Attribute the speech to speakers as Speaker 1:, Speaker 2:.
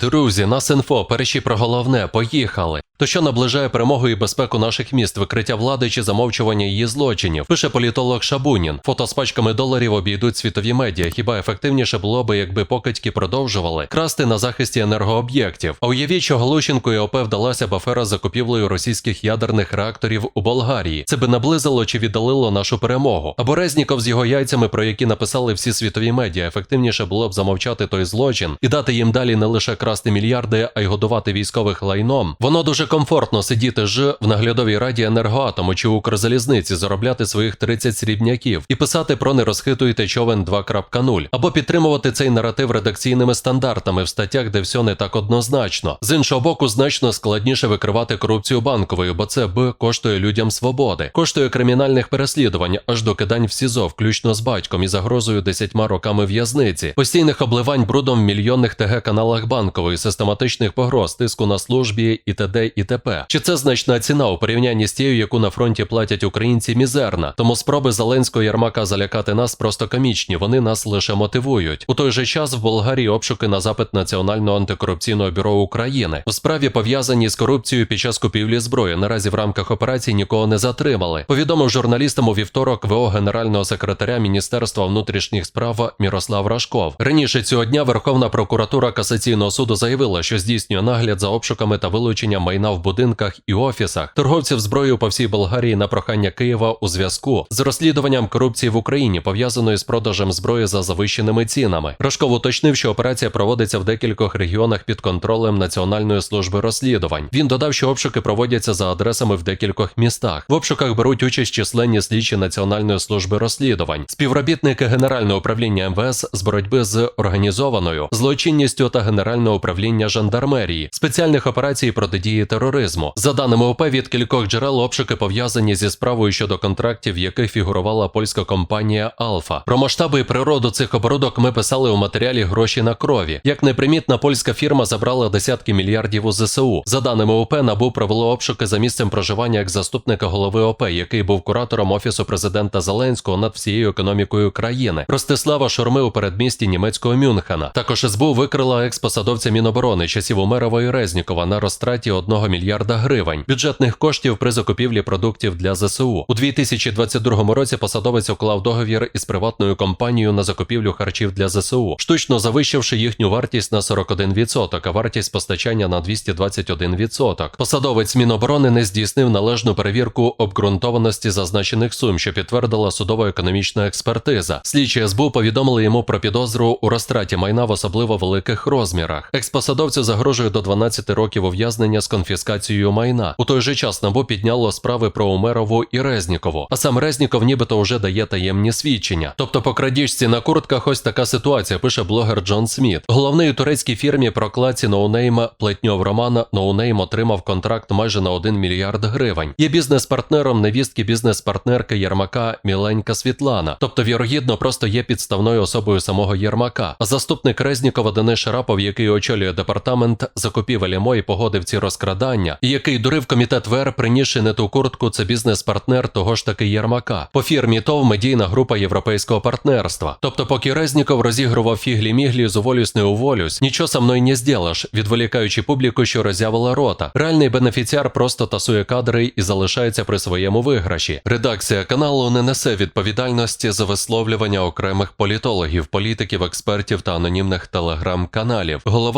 Speaker 1: Друзі, нас інфо, перші про головне, поїхали. То що наближає перемогу і безпеку наших міст, викриття влади чи замовчування її злочинів? Пише політолог Шабунін. Фото з пачками доларів обійдуть світові медіа. Хіба ефективніше було би, якби покидьки продовжували красти на захисті енергооб'єктів? А уявіть, що Галущенко і ОП вдалася б афера з закупівлею російських ядерних реакторів у Болгарії. Це би наблизило чи віддалило нашу перемогу. Або Резніков з його яйцями, про які написали всі світові медіа, ефективніше було б замовчати той злочин і дати їм далі не лише красти мільярди, а й годувати військових лайном. Воно дуже комфортно сидіти ж в наглядовій раді енергоатому чи Укрзалізниці, заробляти своїх 30 срібняків і писати про не розхитуйте човен 2.0, або підтримувати цей наратив редакційними стандартами в статтях, де все не так однозначно. З іншого боку, значно складніше викривати корупцію банковою, бо це б коштує людям свободи, коштує кримінальних переслідувань аж до кидань в СІЗО, включно з батьком і загрозою десятьма роками в'язниці, постійних обливань брудом в мільйонних ТГ каналах банкової, систематичних погроз, тиску на службі і т.д. і т.п. Чи це значна ціна у порівнянні з тією, яку на фронті платять українці, мізерна? Тому спроби Зеленського Ярмака залякати нас просто комічні. Вони нас лише мотивують. У той же час в Болгарії обшуки на запит Національного антикорупційного бюро України у справі пов'язані з корупцією під час купівлі зброї. Наразі в рамках операції нікого не затримали. Повідомив журналістам у вівторок ВО генерального секретаря Міністерства внутрішніх справ Мірослав Рашков. Раніше цього дня Верховна прокуратура касаційного суду заявила, що здійснює нагляд за обшуками та вилученням майна в будинках і офісах торговців зброєю по всій Болгарії на прохання Києва у зв'язку з розслідуванням корупції в Україні, пов'язаної з продажем зброї за завищеними цінами. Рашков уточнив, що операція проводиться в декількох регіонах під контролем Національної служби розслідувань. Він додав, що обшуки проводяться за адресами в декількох містах. В обшуках беруть участь численні слідчі Національної служби розслідувань, співробітники Генерального управління МВС з боротьби з організованою злочинністю та Генерального управління жандармерії, спеціальних операцій протидії тероризму. За даними ОП, від кількох джерел обшуки пов'язані зі справою щодо контрактів, в яких фігурувала польська компанія Алфа. Про масштаби і природу цих оборудок ми писали у матеріалі гроші на крові. Як непримітна польська фірма забрала десятки мільярдів у ЗСУ. За даними ОП, НАБУ провело обшуки за місцем проживання як заступника голови ОП, який був куратором офісу президента Зеленського над всією економікою країни. Ростислава Шурми у передмісті німецького Мюнхена. Також СБУ викрила експосадовця Міноборони часів Умерова і Резнікова на розтраті 1 мільярда гривень бюджетних коштів при закупівлі продуктів для ЗСУ. У 2022 році посадовець уклав договір із приватною компанією на закупівлю харчів для ЗСУ, штучно завищивши їхню вартість на 41%, а вартість постачання на 221%. Посадовець Міноборони не здійснив належну перевірку обґрунтованості зазначених сум, що підтвердила судово-економічна експертиза. Слідчі СБУ повідомили йому про підозру у розтраті майна в особливо великих розмірах. Експосадовцю загрожує до 12 років ув'язнення з конфіскацією майна. У той же час НАБУ підняло справи про Умерову і Резнікову. А сам Резніков нібито вже дає таємні свідчення. Тобто по крадіжці на куртках ось така ситуація, пише блогер Джон Сміт. Головний у турецькій фірмі прокладці ноунейма Плетньов Романа ноунейм отримав контракт майже на 1 мільярд гривень. Є бізнес-партнером невістки бізнес-партнерки Єрмака Міленька Світлана. Тобто, вірогідно, просто є підставною особою самого Єрмака. А заступник Резнікова Денис Шарапов, який очолює департамент закупівель МО і погодив ці розкрадання, і який дурив комітет ВР, принісши не ту куртку, це бізнес-партнер того ж таки Єрмака. По фірмі ТОВ медійна група європейського партнерства. Тобто, поки Резніков розігрував фіглі-міглі з уволюсь не уволюсь, нічого со мною не зділаш, відволікаючи публіку, що роззявила рота. Реальний бенефіціар просто тасує кадри і залишається при своєму виграші. Редакція каналу не несе відповідальності за висловлювання окремих політологів, політиків, експертів та анонімних телеграм-каналів. Голова